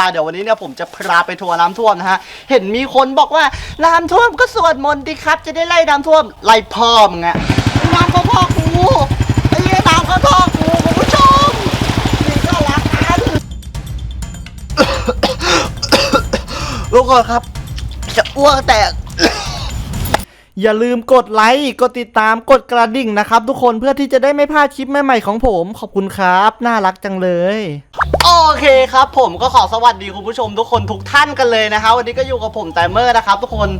ปาเดี๋ยววันนี้เนี่ยผมจะพาไปทัวร์น้ำท่วมนะฮะเห็นมีคนบอกว่าน้ำท่วมก็สวดมนต์ดิครับ จะได้ไล่น้ำท่วมไล่พ่อมึงอะน้ำก็พ่อกูไอ้เหี้ยน้ำก็พ่อกูคุณผู้ชมนี่ก็รักกันทุกคนครับ จะอ้วกแตก อย่าลืมกดไลค์ กดติดตาม กดกระดิ่งนะครับทุกคนเพื่อที่จะได้ไม่พลาดคลิปใหม่ๆของผม ขอบคุณครับ น่ารักจังเลยโอเคครับ ผมก็ขอสวัสดีคุณผู้ชมทุกคนทุกท่านกันเลยนะครับวันนี้ก็อยู่กับผมไตเมอร์นะครับ ทุกคน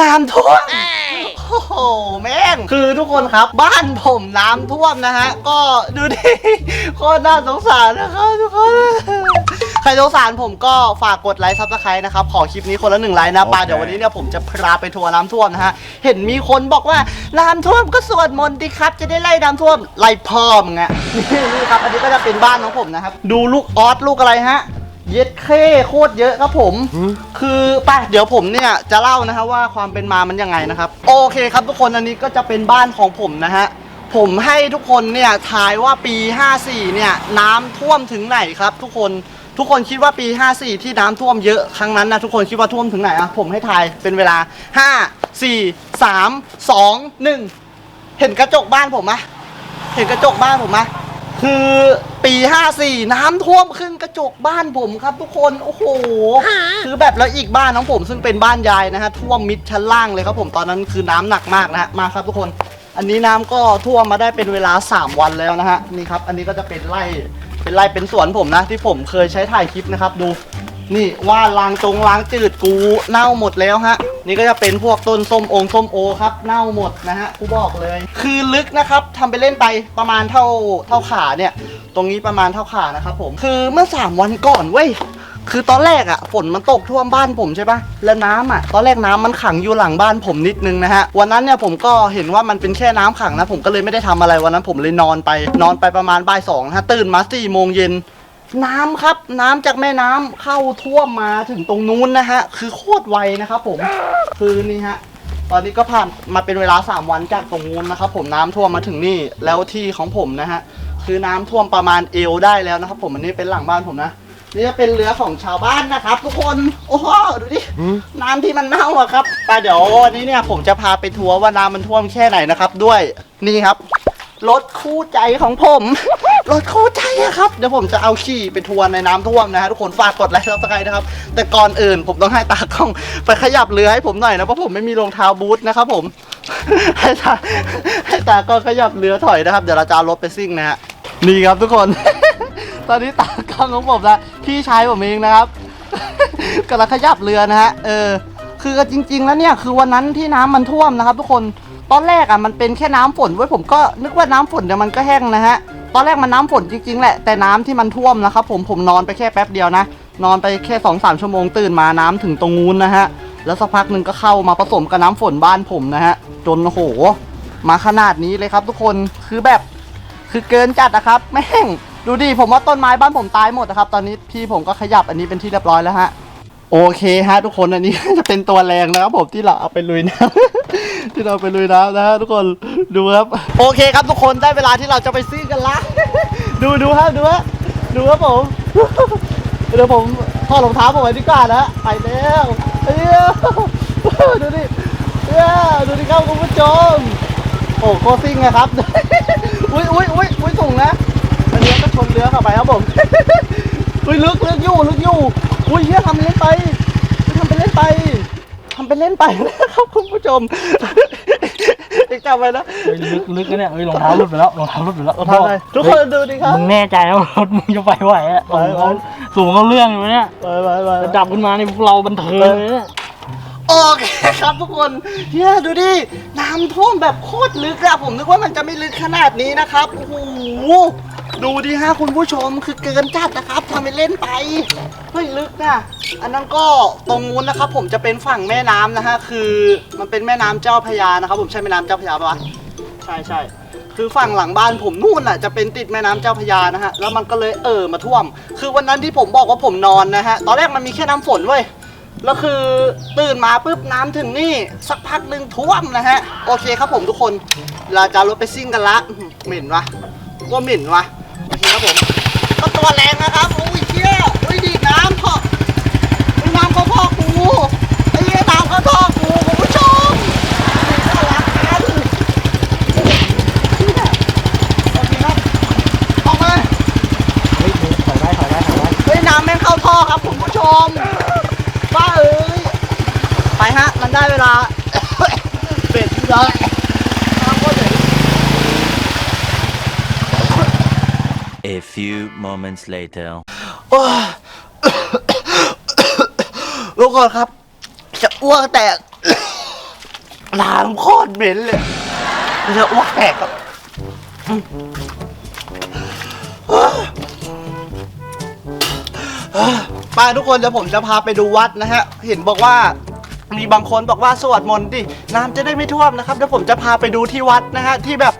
น้ำท่วมโอ้โหแม่งคือทุกคนครับ บ้านผมน้ำท่วมนะฮะ ก็ดูดิโคตรน่าสงสารนะครับทุกคน ครสงสารผมก็ฝากกดไลค์ซับสไครต์นะครับ ขอคลิปนี้คนละหนึ่งไลค์นะปาโอเคเดี๋ยววันนี้เนี่ยผมจะพาไปทัวร์น้ำท่วมนะฮะ เห็นมีคนบอกว่าน้ำท่วมก็สวดมนต์ดิครับ จะได้ไล่น้ำท่วมไล่พ่อมึงอะนี่ครับ อันนี้ก็จะเป็นบ้านของผมนะครับ ดูลูกออสลูกอะไรฮะเย็ดเข้โคตรเยอะครับผม คือไปเดี๋ยวผมเนี่ยจะเล่านะฮะว่าความเป็นมามันยังไงนะครับ โอเคครับทุกคนอันนี้ก็จะเป็นบ้านของผมนะฮะผมให้ทุกคนเนี่ยทายว่าปี 54 เนี่ยน้ำท่วมถึงไหนครับทุกคน ทุกคนคิดว่าปี 54 ที่น้ำท่วมเยอะครั้งนั้นนะทุกคนคิดว่าท่วมถึงไหนอะผมให้ทายเป็นเวลา 5 4 3 2 1 เห็นกระจกบ้านผมไหมเห็นกระจกบ้านผมไหมคือปี 54 น้ำท่วมขึ้นกระจกบ้านผมครับ ทุกคน โอ้โห คือแบบแล้วอีกบ้านของผม ซึ่งเป็นบ้านยายนะฮะ ท่วมมิดชั้นล่างเลยครับผมตอนนั้นคือน้ำหนักมากนะฮะ มาครับทุกคน อันนี้น้ำก็ท่วมมาได้เป็นเวลา 3 วันแล้วนะฮะ นี่ครับ อันนี้ก็จะเป็นไร่ เป็นไรเป็นสวนผมนะ ที่ผมเคยใช้ถ่ายคลิปนะครับ ดู นี่ว่าล้างจงล้างจืดกูเน่าหมดแล้วฮะ นี่ก็จะเป็นพวกต้นส้มองส้มโอครับ เน่าหมดนะฮะกูบอกเลย คือลึกนะครับทำไปเล่นไปประมาณเท่าเท่าขาเนี่ย ตรงนี้ประมาณเท่าขานะครับผมคือเมื่อ 3 วันก่อนเว้ย คือตอนแรกอะฝนมันตกท่วมบ้านผมใช่ปะแล้วน้ำอะตอนแรกน้ำมันขังอยู่หลังบ้านผมนิดนึงนะฮะ วันนั้นเนี่ยผมก็เห็นว่ามันเป็นแค่น้ำขังนะ ผมก็เลยไม่ได้ทำอะไรวันนั้นผมเลยนอนไป นอนไปประมาณบ่ายสองฮะตื่นมาสี่โมงเย็น น้ำครับ น้ำจากแม่น้ำเข้าท่วมมาถึงตรงนู้นนะฮะ คือโคตรไวนะครับผม คือนี่ฮะ ตอนนี้ก็ผ่านมาเป็นเวลา 3 วันจากตรงนู้นนะครับผมน้ำท่วมมาถึงนี่แล้วที่ของผมนะฮะ คือน้ำท่วมประมาณเอวได้แล้วนะครับผมอันนี้เป็นหลังบ้านผมนะ นี่จะเป็นเรือของชาวบ้านนะครับ ทุกคนโอ้โหดูดิน้ำที่มันเน่าอะครับไปเดี๋ยววันนี้เนี่ยผมจะพาไปทัวร์ว่าน้ำมันท่วมแค่ไหนนะครับ ด้วยนี่ครับรถคู่ใจของผม รถคู่ใจอะครับเดี๋ยวผมจะเอาขี่ไปทัวร์ในน้ำท่วมนะฮะทุกคนฝากกดไลค์ซับสไครต์นะครับ แต่ก่อนอื่นผมต้องให้ตากล้องไปขยับเรือให้ผมหน่อยนะเพราะผมไม่มีรองเท้าบูทนะครับผม ให้ตาให้ตากล้องขยับเรือถอยนะครับ เดี๋ยวเราจะเอารถไปซิ่งนะฮะนี่ครับทุกคน ตอนนี้ตากล้องของผมนะพี่ชายผมเองนะครับกำลังขยับเรือนะฮะเออคือจริง ๆ แล้วเนี่ยคือวันนั้นที่น้ำมันท่วมนะครับ ทุกคนตอนแรกอะมันเป็นแค่น้ำฝนเว้ยผมก็นึกว่าน้ำฝนเดี๋ยวมันก็แห้งนะฮะตอนแรกมันน้ำฝนจริงๆแหละแต่น้ำที่มันท่วมนะครับ ผมผมนอนไปแค่แป๊บเดียวนะนอนไปแค่2อสชั่วโมงตื่นมาน้ำถึงตรงนู้นนะฮะแล้วสักพักหนึ่งก็เข้ามาผสมกับน้ำฝนบ้านผมนะฮะจนโอ้โห มาขนาดนี้เลยครับทุกคนคือแบบคือเกินจัดนะครับแม่ง ดูดิผมว่าต้นไม้บ้านผมตายหมดนะครับ ตอนนี้พี่ผมก็ขยับอันนี้เป็นที่เรียบร้อยแล้วฮะโอเคฮะทุกคนอันนี้จะเป็นตัวแรงนะครับผมที่เราเอาไปลุยน้ำที่เราไปลุยน้ำนะฮะทุกคนดูครับโอเคครับทุกคนได้เวลาที่เราจะไปซิ่งกันละดูดูครับดูฮะดูครับผมเดี๋ยวผมถอดรองเท้าผมไว้ดีกว่านะไปแล้วเอ้ยดูดิเอ้ยดูดิครับคุณผู้ชมโอ้โคซิ่งนะครับอุ้ยอุ้ยอุ้ยอุ้ยสูงนะ ชนเรือเข้าไปครับผม อุ้ยลึกลึกอยู่ลึกอยู่อุ้ยเฮียทำเล่นไปทำเป็นเล่นไปทำเป็นเล่นไปนะครับคุณผู้ชมอีกจำไว้นะเฮ้ยลึกลึกนะเนี่ยเฮ้ยรองเท้าหลุดไปแล้วรองเท้าหลุดไปแล้วเราทำอะไรทุกคนดูดิครับมึงแน่ใจนะว่ารถมึงจะไปไหวอะไหวไหวสูงก็เรื่องอยู่เนี่ยไปไปไปจะดับขึ้นมานี่พวกเราบันเทิงเลยเนี่ยโอเคครับทุกคนเฮียดูดิ น้ำท่วมแบบโคตรลึกอะผมนึกว่ามันจะไม่ลึกขนาดนี้นะครับ โอ้โห ดูดิฮะคุณผู้ชมคือเกินจัดนะครับทำไปเล่นไปเฮ้ยลึกนะอันนั้นก็ตรงนู้นนะครับ ผมจะเป็นฝั่งแม่น้ำนะฮะคือมันเป็นแม่น้ำเจ้าพระยานะครับผมใช่แม่น้ำเจ้าพระยาปะวะใช่ใช่คือฝั่งหลังบ้านผมนู่นน่ะจะเป็นติดแม่น้ำเจ้าพระยานะฮะแล้วมันก็เลยเอ่อมาท่วม คือวันนั้นที่ผมบอกว่าผมนอนนะฮะตอนแรกมันมีแค่น้ำฝนเว้ย แล้วคือตื่นมาปุ๊บน้ำถึงนี่ สักพักหนึ่งท่วมนะฮะ โอเคครับผมทุกคนเราจะเอารถไปซิ่งกันละอื้อหือเหม็นวะว่าเหม็นวะ โอเคครับผม ก็ตัวแรงนะครับโอ้ยเชี่ยโอ้ยดีดน้ำพ่อดีดน้ำก็พ่อกูไอ้เหี้ยน้ำก็พ่อกูคุณผู้ชมน่ารักกันเชี่ยโอเคครับออกมาเฮ้ยถอยได้ถอยได้ถอยได้เฮ้ยน้ำแม่งเข้าท่อครับคุณผู้ชมป้าเอ้ยไปฮะมันได้เวลา A few moments later. โอ้ยทุกคนครับ จะอ้วกแตก น้ำโคตรเหม็นเลย จะอ้วกแตกครับไปทุกคนเดี๋ยวผมจะพาไปดูวัดนะฮะ เห็นบอกว่า มีบางคนบอกว่าสวดมนต์ดิน้ำจะได้ไม่ท่วมนะครับเดี๋ยวผมจะพาไปดูที่วัดนะฮะที่แบบ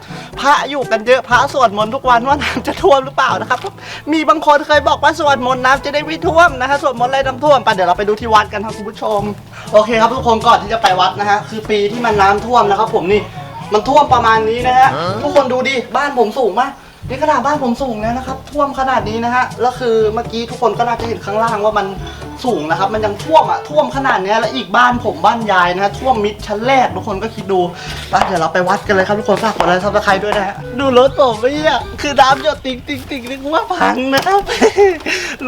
ระอยู่กันเยอะพระสวดมนต์ทุกวันว่าน้ำจะท่วมหรือเปล่านะครับ มีบางคนเคยบอกว่าสวดมนต์น้ำจะได้ไม่ท่วมนะฮะสวดมนต์อะไรน้ำท่วมไปเดี๋ยวเราไปดูที่วัดกันครับคุณผู้ชม โอเคครับทุกคนก่อนที่จะไปวัดนะฮะคือปีที่มันน้ำท่วมนะครับ ผมนี่มันท่วมประมาณนี้นะฮะทุกคนดูดิบ้านผมสูงมาก นี่ขนาดบ้านผมสูงแล้วนะครับ ท่วมขนาดนี้นะฮะแล้วคือเมื่อกี้ทุกคนก็น่าจะเห็นข้างล่างว่ามันสูงนะครับ มันยังท่วมอะท่วมขนาดเนี้ยแล้วอีกบ้านผมบ้านยายนะฮะท่วมมิดชั้นแรกทุกคนก็คิดดูไปเดี๋ยวเราไปวัดกันเลยครับทุกคนฝากกดไลค์ซับสไครต์ด้วยนะฮะดูรถผมไปเนี่ยคือน้ำหยดติ๊งติ๊งติ๊งนึกว่าพังนะครับ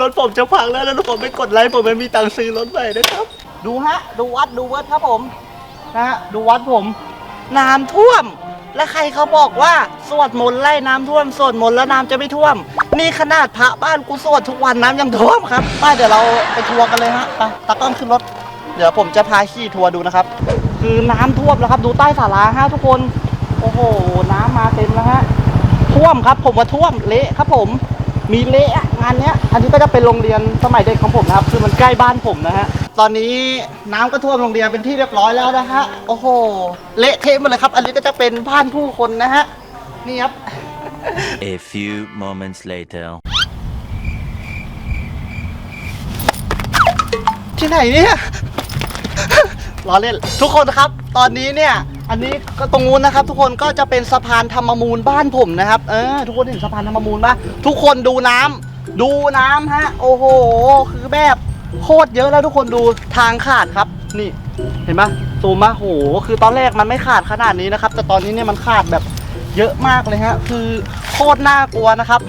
รถผมจะพังแล้วนะทุกคนไม่กดไลค์ผมไม่มีตังค์ซื้อรถใหม่นะครับ ดูฮะดูวัดดูวัดครับผมนะฮะดูวัดผมน้ำท่วม และใครเขาบอกว่าสวดมนต์ไล่น้ำท่วมสวดมนต์แล้วน้ำจะไม่ท่วม นี่ขนาดพระบ้านกูสวดทุกวันน้ำยังท่วมครับไปเดี๋ยวเราไปทัวร์กันเลยฮะไปตากล้องขึ้นรถ เดี๋ยวผมจะพาขี่ทัวร์ดูนะครับ คือน้ำท่วมแล้วครับ ดูใต้ศาลาฮะทุกคน โอ้โห น้ำมาเต็มแล้วฮะ ท่วมครับ ผมว่าท่วมเละครับผม มีเละอะงานเนี้ย อันนี้ก็จะเป็นโรงเรียนสมัยเด็กของผมนะครับ คือมันใกล้บ้านผมนะฮะ ตอนนี้น้ำก็ท่วมโรงเรียนเป็นที่เรียบร้อยแล้วนะฮะ โอ้โห เละเทะหมดเลยครับ อันนี้ก็จะเป็นบ้านผู้คนนะฮะ นี่ครับ A few moments later. ที่ไหนเนี่ย ล้อเล่น ทุกคนครับ ตอนนี้เนี่ย อันนี้ก็ตรงนู้นนะครับ ทุกคนก็จะเป็นสะพานธรรมมูลบ้านผมนะครับ เออ ทุกคนเห็นสะพานธรรมมูลปะทุกคนดูน้ำดูน้ำฮะ โอ้โห คือแบบโคตรเยอะแล้วทุกคนดูทางขาดครับ นี่ เห็นปะซูมปะโห คือตอนแรกมันไม่ขาดขนาดนี้นะครับ แต่ตอนนี้เนี่ยมันขาดแบบเยอะมากเลยฮะ คือโคตรน่ากลัวนะครับ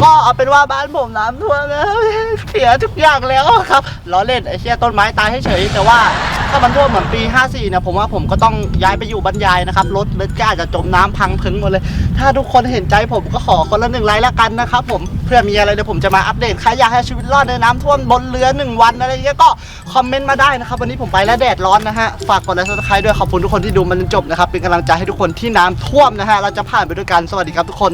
ก็เอาเป็นว่าบ้านผมน้ำท่วมแล้วเสียทุกอย่างแล้วครับล้อเล่นไอ้เชี่ยต้นไม้ตายเฉยแต่ว่าถ้ามันท่วมเหมือนปี 54เนี่ยผมว่าผมก็ต้องย้ายไปอยู่บรรยายนะครับรถรถก็อาจจะจมน้ำพังพึงหมดเลย ถ้าทุกคนเห็นใจผมก็ขอคนละหนึ่งไลค์ละกันนะครับผมเพื่อมีอะไรเดี๋ยวผมจะมาอัปเดตใครอยากให้ชีวิตรอดในน้ำท่วมบนเรือหนึ่งวันอะไรเงี้ยก็คอมเมนต์มาได้นะครับวันนี้ผมไปแล้วแดดร้อนนะฮะฝากกดไลค์ซับสไครต์ด้วยขอบคุณทุกคนที่ดูมันจนจบนะครับเป็นกำลังใจให้ทุกคนที่น้ำท่วมนะฮะเราจะผ่านไปด้วยกันสวัสดีครับทุกคน